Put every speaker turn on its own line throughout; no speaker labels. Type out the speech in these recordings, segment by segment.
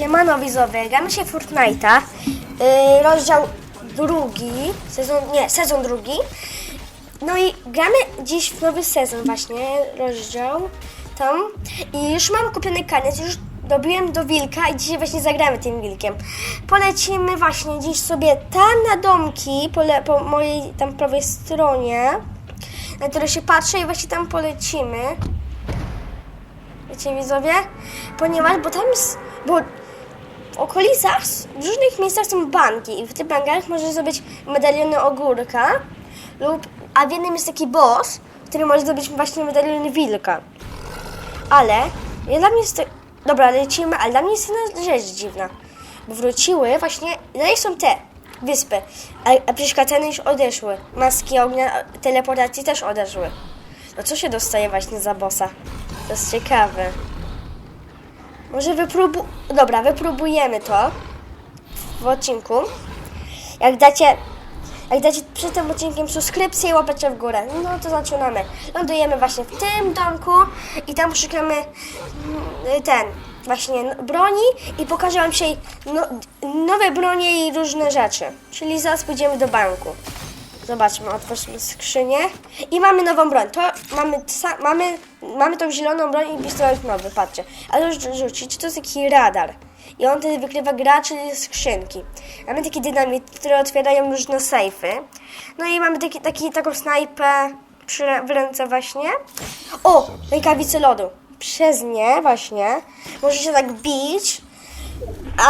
Siemano widzowie, gramy się Fortnite'a, yy, rozdział drugi, sezon, nie, sezon drugi. No i gramy dziś w nowy sezon właśnie, rozdział tam. I już mam kupiony koniec, już dobiłem do wilka i dzisiaj właśnie zagramy tym wilkiem. Polecimy właśnie dziś sobie tam na domki, po, le, po mojej tam prawej stronie, na które się patrzę i właśnie tam polecimy. Wiecie widzowie? Ponieważ, bo tam jest, bo okolicach, w różnych miejscach są banki i w tych bankach może zdobyć medaliony ogórka lub, a w jednym jest taki boss, który może zdobyć właśnie medaliony wilka. Ale, ja dla mnie jest to, dobra, lecimy, ale dla mnie jest jedna rzecz dziwna, bo wróciły właśnie, dalej są te wyspy, a, a przecież katany już odeszły, maski ognia, teleportacji też odeszły. No co się dostaje właśnie za bossa? To jest ciekawe. Może wypróbu... Dobra, wypróbujemy to w odcinku. Jak dacie... Jak dacie przed tym odcinkiem subskrypcję i łapeczkę w górę, no to zaczynamy. Lądujemy właśnie w tym domku i tam szukamy mm, ten, właśnie broni i pokażę wam dzisiaj no, nowe bronie i różne rzeczy. Czyli zaraz pójdziemy do banku. Zobaczmy, otworzymy skrzynię i mamy nową broń. To mamy, mamy, mamy tą zieloną broń i pistolet nowy, patrzcie. Ale już rzucić, to jest taki radar. I on wtedy wykrywa graczy i skrzynki. Mamy taki dynamit, które otwierają różne sejfy. No i mamy taki, taki, taką snajpę przy, w ręce właśnie. O, rękawice lodu. Przez nie właśnie możecie tak bić,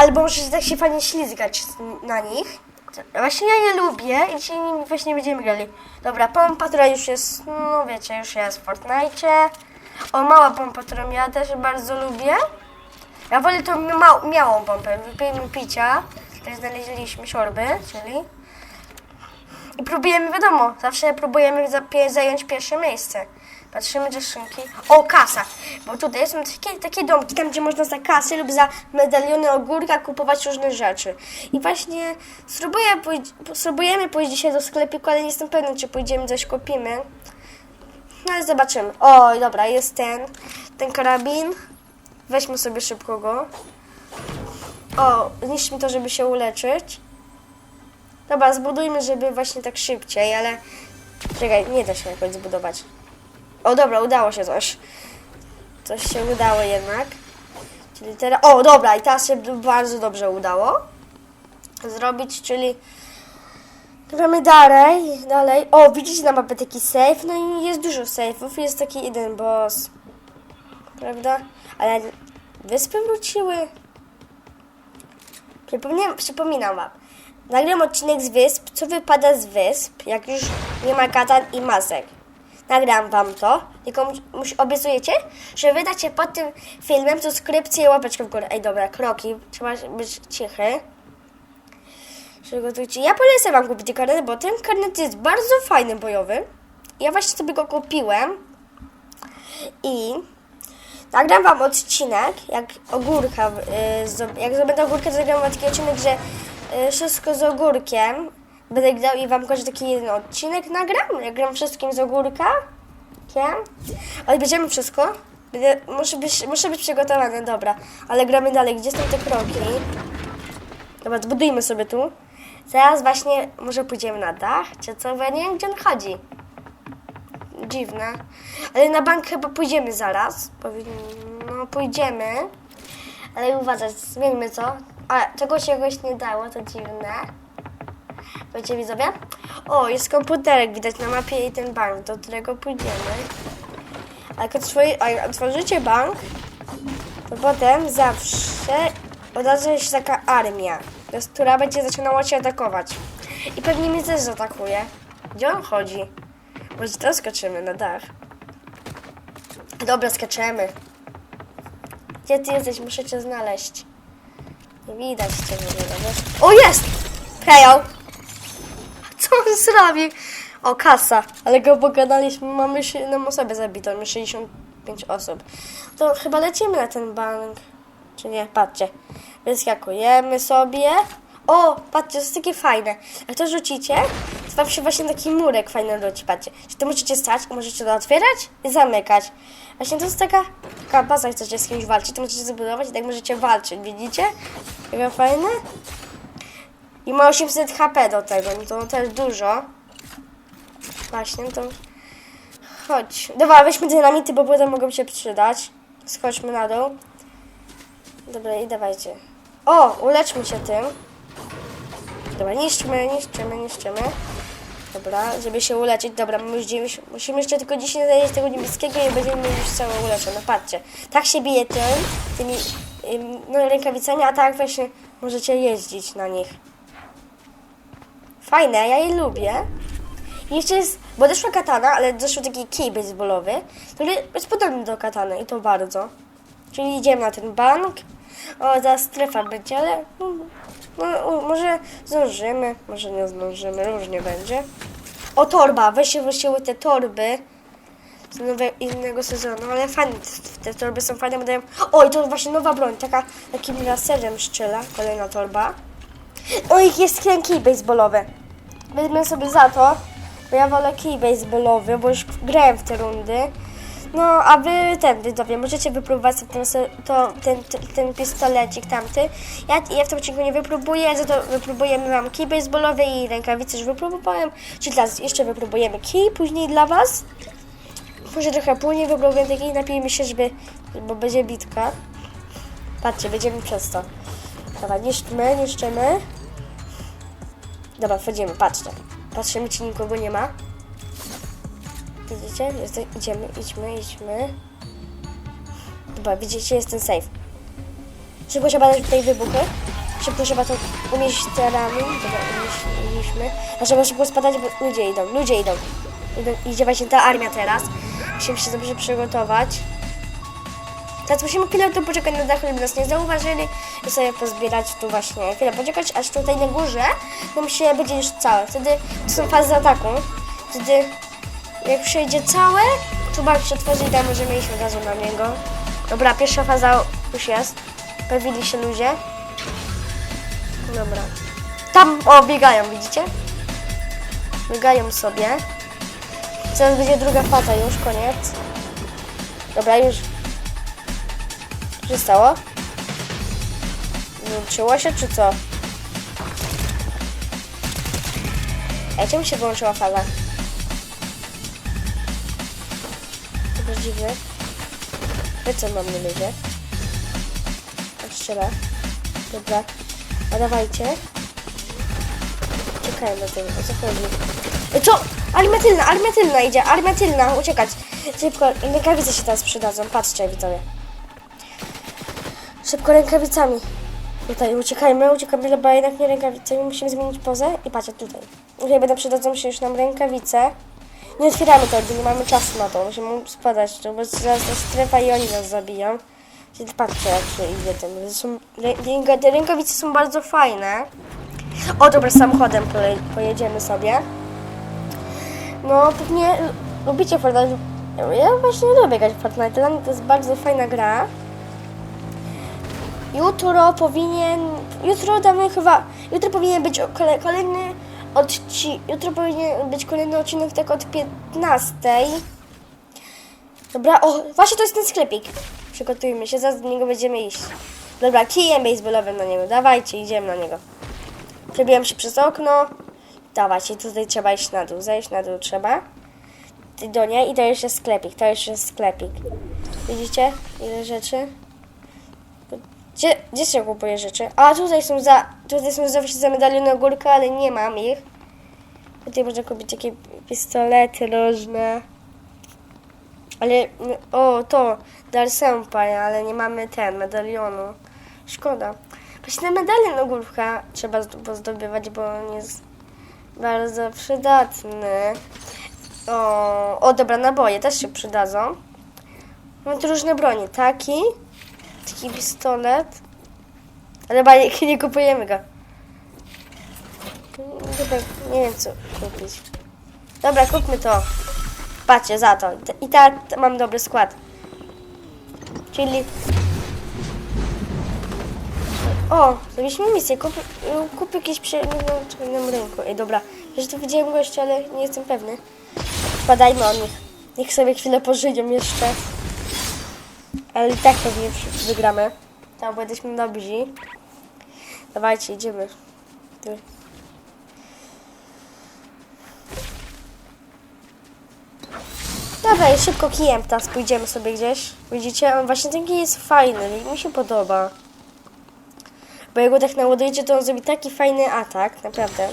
albo możecie tak się fajnie ślizgać na nich. Właśnie ja je lubię i dzisiaj nimi właśnie będziemy grali. Dobra, pompa, która już jest, no wiecie, już jest w Fortnite. O, mała pompa, którą ja też bardzo lubię. Ja wolę tą mał, miałą pompę. Wypijemy picia. Tutaj znaleźliśmy siorby, czyli... I próbujemy, wiadomo, zawsze próbujemy zająć pierwsze miejsce. Patrzymy do szynki. O, kasa! Bo tutaj są takie, takie domki, tam gdzie można za kasy lub za medaliony ogórka kupować różne rzeczy. I właśnie spróbuję spróbujemy pójść dzisiaj do sklepiku, ale nie jestem pewna, czy pójdziemy coś kupimy. No ale zobaczymy. Oj, dobra, jest ten, ten karabin. Weźmy sobie szybko go. O, zniszczmy to, żeby się uleczyć. Dobra, zbudujmy, żeby właśnie tak szybciej, ale... Czekaj, nie da się jakoś zbudować. O, dobra, udało się coś. Coś się udało jednak. Czyli teraz... O, dobra, i teraz się bardzo dobrze udało zrobić, czyli... Gramy dalej, dalej. O, widzicie na mapie taki safe, no i jest dużo safe'ów, jest taki jeden boss. Prawda? Ale wyspy wróciły. Przypomniałem, przypominam wam. Nagram odcinek z wysp, co wypada z wysp, jak już nie ma katan i masek. Nagram wam to, tylko mus, obiecujecie, że wydacie pod tym filmem subskrypcję i łapeczkę w górę. Ej, dobra, kroki, trzeba być cichy. Przygotujcie. Ja polecę wam kupić karnet, bo ten karnet jest bardzo fajny, bojowy. Ja właśnie sobie go kupiłem. I nagram wam odcinek, jak ogórka, y, jak zdobędę ogórkę, to nagram wam taki odcinek, że y, wszystko z ogórkiem. Będę grał i wam każdy taki jeden odcinek nagram. Jak gram wszystkim z ogórka. Kiem? Odbierzemy wszystko. Będę, muszę, być, muszę być przygotowany, dobra. Ale gramy dalej. Gdzie są te kroki? Dobra, zbudujmy sobie tu. Zaraz właśnie może pójdziemy na dach, czy co, bo ja nie wiem, gdzie on chodzi. Dziwne. Ale na bank chyba pójdziemy zaraz. No, pójdziemy. Ale uważać, zmieńmy co. A, czegoś czegoś nie dało, to dziwne. Wiecie widzowie? O, jest komputerek widać na mapie i ten bank, do którego pójdziemy. A jak, otworzy, a jak otworzycie bank, to potem zawsze odradza się taka armia, to która będzie zaczynała cię atakować. I pewnie mnie też zaatakuje. Gdzie on chodzi? Może teraz skaczymy na dach. Dobra, skaczemy. Gdzie ty jesteś? Muszę cię znaleźć. Nie widać cię w ogóle. O, jest! Przejął! On zrobił? O, kasa. Ale go pogadaliśmy. Mamy jedną osobę zabitą. Mamy 65 osób. To chyba lecimy na ten bank. Czy nie? Patrzcie. Wyskakujemy sobie. O, patrzcie, to jest takie fajne. Jak to rzucicie, to wam się właśnie taki murek fajny rodzi, patrzcie. Że to możecie stać, możecie to otwierać i zamykać. Właśnie to jest taka, taka baza, jak chcecie z kimś walczyć, to możecie zbudować i tak możecie walczyć, widzicie? Jakie fajne? I ma 800 HP do tego, no to też dużo. Właśnie, to... Chodź. Dobra, weźmy dynamity, bo potem mogą się przydać. Schodźmy na dół. Dobra, i dawajcie. O, uleczmy się tym. Dobra, niszczymy, niszczymy, niszczymy. Dobra, żeby się uleczyć. Dobra, 9, musimy jeszcze tylko 10 znaleźć tego niebieskiego i będziemy już całe uleczone. Patrzcie, tak się bije tym, tymi ym, no, rękawicami, a tak właśnie możecie jeździć na nich. Fajne, ja je lubię. I jeszcze jest, bo doszła katana, ale doszły taki kij baseballowy, który jest podobny do katany i to bardzo. Czyli idziemy na ten bank. O, za strefa będzie, ale no, no, o, może zdążymy, może nie zdążymy, różnie będzie. O, torba, weźcie właściwie te torby z innego sezonu, ale fajne, te, te torby są fajne, bo dają... O, i to właśnie nowa broń, taka takim laserem szczyla, kolejna torba. O, ich jest ten kij baseballowy. Wezmę sobie za to, bo ja wolę kij baseballowy, bo już grałem w te rundy. No, a wy ten, widzowie, możecie wypróbować ten, ten, ten pistolecik tamty. Ja, ja w tym odcinku nie wypróbuję, za to wypróbujemy wam kij baseballowy i rękawice już wypróbowałem. Czyli teraz jeszcze wypróbujemy kij, później dla was. Może trochę później wypróbujemy taki i napijmy się, żeby, bo będzie bitka. Patrzcie, będziemy przez to. Dobra, niszczymy, niszczymy. Dobra, wchodzimy, patrzcie. Patrzymy, czy nikogo nie ma. Widzicie? Jest, idziemy, idźmy, idźmy. Dobra, widzicie, jest ten safe. Szybko trzeba dać tutaj wybuchy. Szybko trzeba to umieść terami. Dobra, umieśćmy. A trzeba szybko spadać, bo ludzie idą, ludzie idą. idą. Idzie właśnie ta armia teraz. Musimy się dobrze przygotować. Teraz musimy chwilę tu poczekać na dachu, żeby nas nie zauważyli i sobie pozbierać tu właśnie. Chwilę poczekać, aż tutaj na górze nam się będzie już całe. Wtedy to są fazy ataku. Wtedy jak przejdzie całe, to bank się otworzy i tam możemy iść od razu na niego. Dobra, pierwsza faza już jest. Pojawili się ludzie. Dobra. Tam, o, biegają, widzicie? Biegają sobie. Zaraz będzie druga faza już, koniec. Dobra, już. Się stało? Włączyło się, czy co? Ej, czemu się wyłączyła faza? To dziwne. Wy co mam na ludzie? Jeszcze. Dobra. A dawajcie. Czekajmy na tym, o co chodzi. E, Co? Armia tylna, armia tylna idzie, armia tylna, uciekać. Szybko, rękawice się teraz przydadzą, patrzcie widzowie. Szybko rękawicami. Tutaj uciekajmy, uciekamy, bo jednak nie rękawicami, musimy zmienić pozę i patrzcie tutaj. Tutaj będą przydadzą się już nam rękawice. Nie otwieramy tego, nie mamy czasu na to, musimy spadać, to bo zaraz ta strefa i oni nas zabiją. Czyli patrzcie jak się idzie tym. Są, te rękawice są bardzo fajne. O dobra, samochodem poje, pojedziemy sobie. No pewnie lubicie Fortnite. Ja właśnie lubię grać w Fortnite, dla mnie to jest bardzo fajna gra. Jutro powinien. Jutro damy chyba. Jutro powinien być kolejny odcinek. Jutro powinien być kolejny odcinek tak od 15. Dobra, o, właśnie to jest ten sklepik. Przygotujmy się, zaraz do niego będziemy iść. Dobra, kijem baseballowym na niego. Dawajcie, idziemy na niego. Przebijam się przez okno. Dawajcie, tutaj trzeba iść na dół. Zejść na dół trzeba. Do niej i to jest sklepik. To jest sklepik. Widzicie, ile rzeczy? Gdzie, gdzie się kupuje rzeczy? A tutaj są za. Tutaj są zawsze za medaliony ogórka, ale nie mam ich. Tutaj można kupić takie pistolety różne. Ale. mm, O, to. Dar Senpai, ale nie mamy ten medalionu. Szkoda. Właśnie medalion ogórka trzeba zd- pozdobywać, bo on jest bardzo przydatny. O, o dobra, naboje też się przydadzą. Mam tu różne bronie. Taki. Taki pistolet. Ale chyba nie, kupujemy go. Nie wiem co kupić. Dobra, kupmy to. Patrzcie, za to. I tak mam dobry skład. Czyli... O, zrobiliśmy misję. Kup, kup jakieś przy innym rynku. Ej, dobra. Że tu widziałem gościa, ale nie jestem pewny. Spadajmy o nich. Niech sobie chwilę pożyją jeszcze. Ale i tak pewnie wygramy. Tam, bo jesteśmy dobrzy. Dawajcie, idziemy. Tu. Dawaj, szybko kijem teraz pójdziemy sobie gdzieś. Widzicie? On właśnie ten kij jest fajny, mi się podoba. Bo jak go tak naładujecie, to on zrobi taki fajny atak, naprawdę.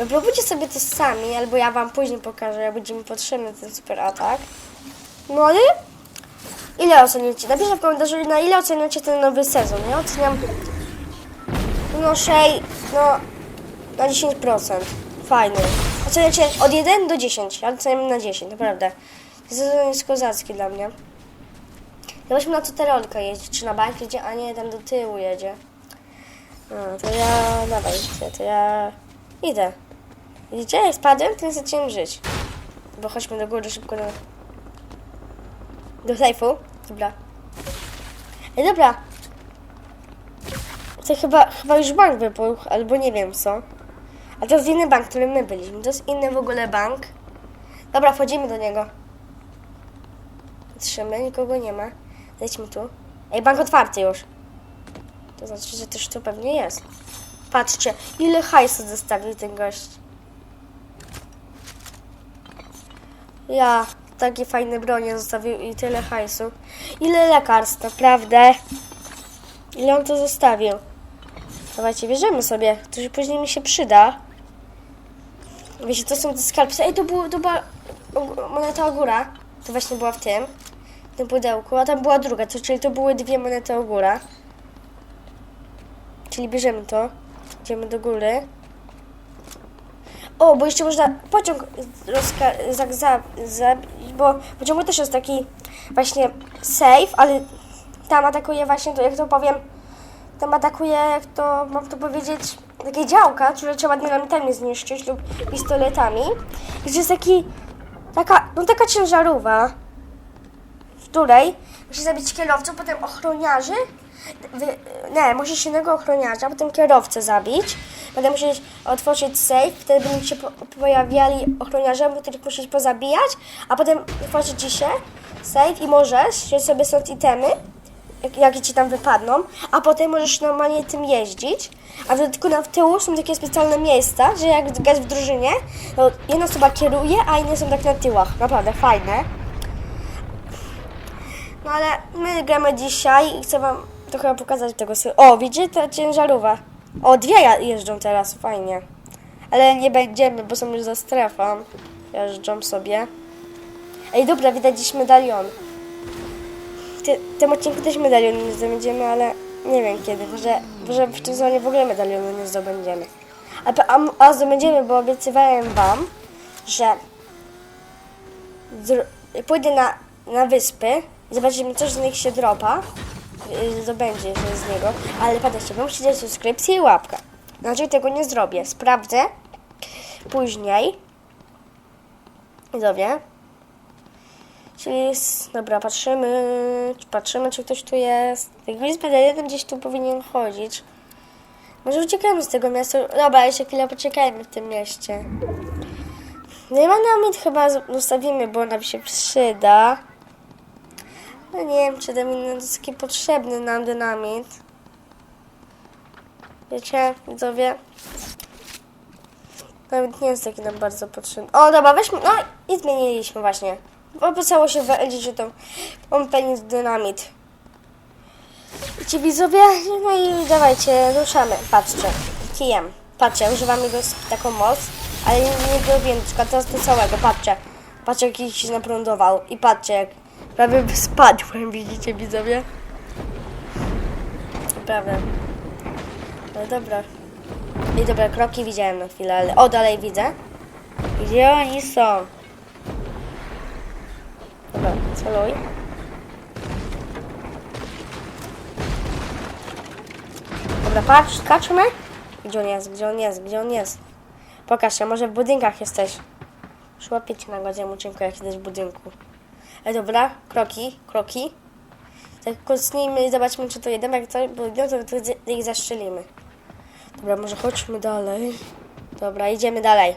No próbujcie sobie to sami, albo ja wam później pokażę, jak będzie mi potrzebny ten super atak. No ale ile oceniacie? Napiszcie w komentarzu, na ile oceniacie ten nowy sezon. Ja oceniam no 6, no na 10%. Fajny. Oceniacie od 1 do 10. Ja oceniam na 10, naprawdę. Sezon jest kozacki dla mnie. Zobaczmy na co ta rolka jeździ. Czy na bank jedzie, a nie tam do tyłu jedzie. No, to ja... Dawaj, to ja... Idę. Widzicie? Spadłem, to nie zacząłem żyć. Bo chodźmy do góry szybko do... Do sejfu. Dobra. Ej, dobra. To chyba, chyba już bank wybuchł, albo nie wiem co. A to jest inny bank, w którym my byliśmy. To jest inny w ogóle bank. Dobra, wchodzimy do niego. Patrzymy, nikogo nie ma. Lećmy tu. Ej, bank otwarty już. To znaczy, że też tu pewnie jest. Patrzcie, ile hajsu zostawił ten gość. Ja, takie fajne bronie zostawił i tyle hajsu. Ile lekarstw, naprawdę. Ile on to zostawił? Dawajcie, bierzemy sobie. To się później mi się przyda. Wiecie, to są te skalpsy. Ej, to, było, to była moneta ogóra. To właśnie była w tym. W tym pudełku. A tam była druga, to, czyli to były dwie monety ogóra. Czyli bierzemy to. Idziemy do góry. O, bo jeszcze można pociąg rozka- za, za, za, bo w pociągu też jest taki właśnie safe, ale tam atakuje właśnie, to jak to powiem, tam atakuje, jak to mam to powiedzieć, takie działka, które trzeba dynamitami zniszczyć lub pistoletami. To jest taki, taka, no taka ciężarówka, w której musisz zabić kierowców, potem ochroniarzy, wy, nie, musisz innego ochroniarza, potem kierowcę zabić, potem musisz otworzyć safe, wtedy będą się po, pojawiali ochroniarze, których musisz pozabijać, a potem otworzyć ci się safe i możesz wziąć sobie stąd itemy, jak, jakie ci tam wypadną, a potem możesz normalnie tym jeździć, a w dodatku na w tyłu są takie specjalne miejsca, że jak grasz w drużynie, to jedna osoba kieruje, a inne są tak na tyłach. Naprawdę fajne. No ale my gramy dzisiaj i chcę wam trochę pokazać tego O, widzicie ta ciężarówka? O, dwie jeżdżą teraz, fajnie. Ale nie będziemy, bo są już za strefą. Jeżdżą sobie. Ej, dobra, widać medalion. Ty, tym odcinku też medalionu nie zdobędziemy, ale nie wiem kiedy. Może, może w tym sezonie w ogóle medalionu nie zdobędziemy. A, a, a zdobędziemy, bo obiecywałem wam, że pójdę na, na wyspy i zobaczymy, coś z nich się dropa. Y, Zdobędzie się z niego. Ale pamiętajcie, musicie subskrypcję i łapkę. Inaczej tego nie zrobię. Sprawdzę później. Widzowie. Czyli jest, dobra, patrzymy, patrzymy, czy ktoś tu jest. Jest jeden gdzieś tu powinien chodzić. Może uciekamy z tego miasta. Dobra, jeszcze chwilę poczekajmy w tym mieście. Dynamit chyba z- zostawimy, bo nam się przyda. No nie wiem, czy dynamit jest taki potrzebny nam dynamit. Wiecie, widzowie? Nawet nie jest taki nam bardzo potrzebny. O, dobra, weźmy, no i zmieniliśmy właśnie. Opłacało się wejść, że to on penis dynamit. Widzicie widzowie? No i dawajcie, ruszamy. Patrzcie, kijem. Patrzcie, używam jego taką moc, ale nie, na przykład teraz do całego, patrzcie. Patrzcie, jak się naprądował. I patrzcie, jak prawie spadłem, widzicie widzowie? Naprawdę. Ale dobra. I dobra, kroki widziałem na chwilę, ale... O, dalej widzę. Gdzie oni są? Dobra, celuj. Dobra, patrz, skaczmy. Gdzie on jest, gdzie on jest, gdzie on jest? Pokaż się, może w budynkach jesteś. Cię na godzinie uczynku, jak jesteś w budynku. E, dobra, kroki, kroki. Tak kocnijmy i zobaczmy, czy to jeden, jak to, bo no to, to ich zastrzelimy. Dobra, może chodźmy dalej. Dobra, idziemy dalej.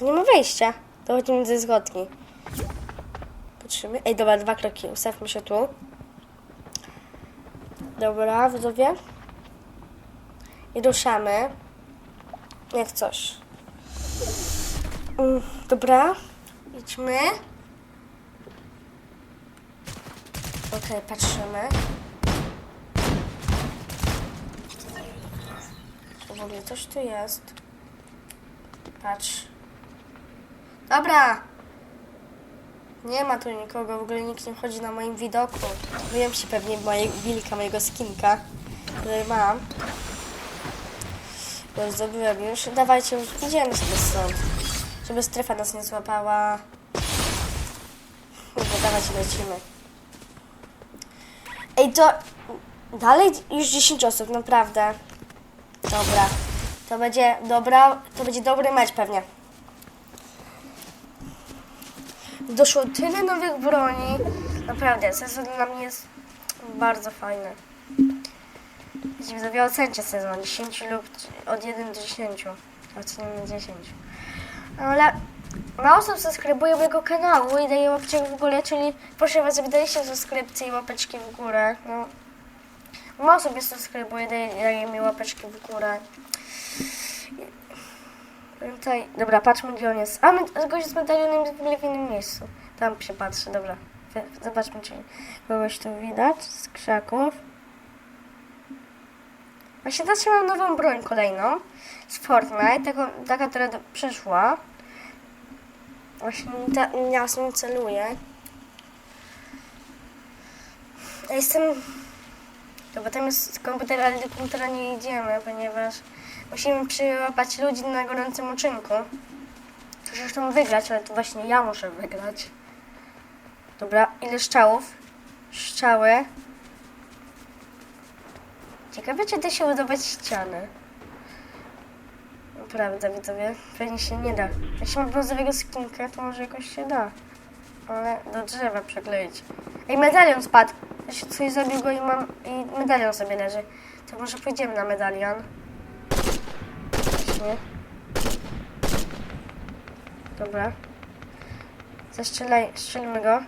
Nie ma wejścia. Dochodzimy ze zgodni. Patrzymy. Ej, dobra, dwa kroki. Ustawmy się tu. Dobra, widzowie. I ruszamy. Jak coś. Mm, Dobra. Idźmy. Okej, patrzymy. Czy w ogóle coś tu jest? Patrz. Dobra! Nie ma tu nikogo, w ogóle nikt nie chodzi na moim widoku. Wyjem się pewnie mojego wilka, mojego skinka, który mam. Bo zdobyłem już. Dawajcie, idziemy sobie stąd. Żeby strefa nas nie złapała. Dobra, dawajcie, lecimy. Ej, to... Dalej już 10 osób, naprawdę. Dobra. To będzie dobra, to będzie dobry mecz pewnie. Doszło tyle nowych broni. Naprawdę, sezon dla mnie jest bardzo fajny. Jeśli sobie ocencie sezon 10 lub od 1 do 10. Ocenimy 10. Ale mało osób subskrybuje mojego kanału i daje łapeczek w górę, czyli proszę Was, żeby daliście subskrypcję i łapeczki w górę. No, mało osób mnie subskrybuje, daje, daje mi łapeczki w górę. Tutaj, dobra, patrzmy gdzie on jest. A, my, gość z medalionem jest w ogóle w innym miejscu. Tam się patrzy, dobra. Zobaczmy, czy kogoś tu widać z krzaków. Właśnie zatrzymam nową broń kolejną z Fortnite, taką, taka, która do, przeszła. Właśnie ta, ja z nim celuję. Ja jestem... Dobra, tam jest komputer, do komputera nie idziemy, ponieważ musimy przyłapać ludzi na gorącym uczynku. Zresztą wygrać, ale to właśnie ja muszę wygrać. Dobra, ile strzałów? Strzały. Ciekawe, czy da się udawać ściany. Prawda, widzowie? Pewnie się nie da. Jak się ma brązowego skinka, to może jakoś się da. Ale do drzewa przykleić. Ej, medalion spadł. Ja się coś zabił go i mam... i medalion sobie leży. To może pójdziemy na medalion. Właśnie. Dobra. Zastrzelaj, strzelmy go.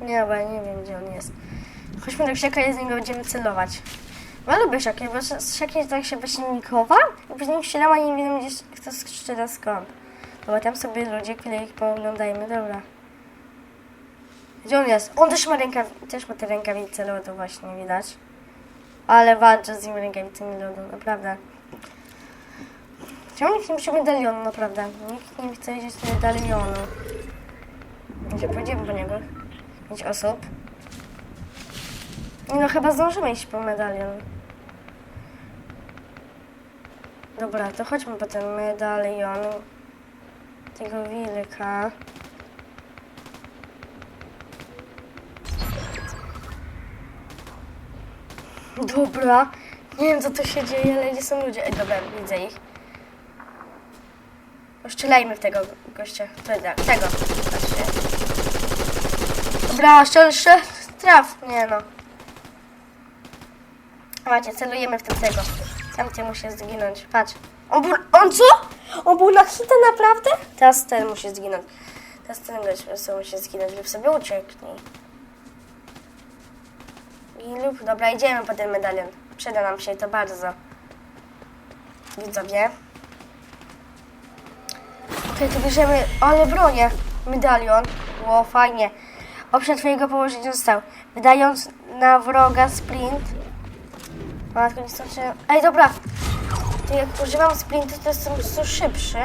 Nie, bo ja nie wiem, gdzie on jest. Chodźmy do krzaka i z niego będziemy celować. Ja lubię szakie, bo z szakie tak się właśnie nikowa i później strzelała i nie wiadomo gdzie kto strzela skąd. Dobra, tam sobie ludzie, chwilę ich pooglądajmy, dobra. Gdzie on jest? On też ma rękaw... też ma te rękawice lodu właśnie, widać. Ale walczę z nim rękawicami lodu, naprawdę. Czemu nikt nie chce medalionu, naprawdę? Nikt nie chce wziąć medalionu. Gdzie pójdziemy po niego? Pięć osób. No chyba zdążymy iść po medalion. Dobra, to chodźmy po ten medalion tego wilka. Dobra, nie wiem co tu się dzieje, ale gdzie są ludzie? Ej, dobra, widzę ich. Strzelajmy w tego gościa. Tego, tego. Patrzcie. Dobra, strzel, strzel, traf. Nie no. Macie, celujemy w tamtego. Tamty musi zginąć. Patrz. On był, on co? On był na hita naprawdę? Teraz ten musi zginąć. Teraz ten gość musi zginąć lub sobie ucieknij. I lub, dobra, idziemy po ten medalion. Przyda nam się to bardzo. Widzowie. Okej, to bierzemy, ale bronię. Medalion. Ło, fajnie. Obszar twojego położenia został. Wydając na wroga sprint. Matko, nie starczy. Ej, dobra. To jak używam sprintu, to jestem po prostu szybszy.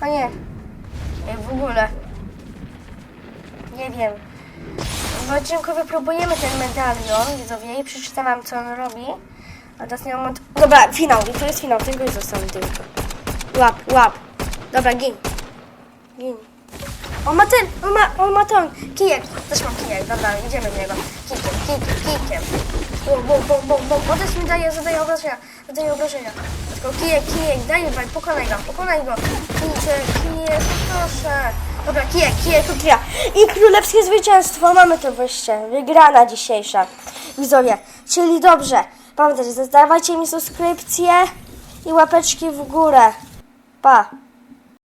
A nie. Ej, w ogóle. Nie wiem. W odcinku wypróbujemy ten medalion, widzowie, i przeczytam wam, co on robi. A teraz nie mam... Dobra, finał. I to jest finał. Tego jest został tylko. Łap, łap. Dobra, gin. Gin. On ma ten, on ma, on ma ten kijek. Też mam kijek, dobra, idziemy w niego. Kikiem, kikiem, kikiem. Bum, bum, bum, bum, bum. Też mi daje, zadaje obrażenia, zadaje obrażenia. Tylko kijek, kijek, daj mi, pokonaj go, pokonaj go. Kijek, kijek, proszę. Dobra, kijek, kijek, ukryja. I królewskie zwycięstwo, mamy to wyjście. Wygrana dzisiejsza. Widzowie, czyli dobrze. Pamiętajcie, dawajcie mi subskrypcję i łapeczki w górę. Pa!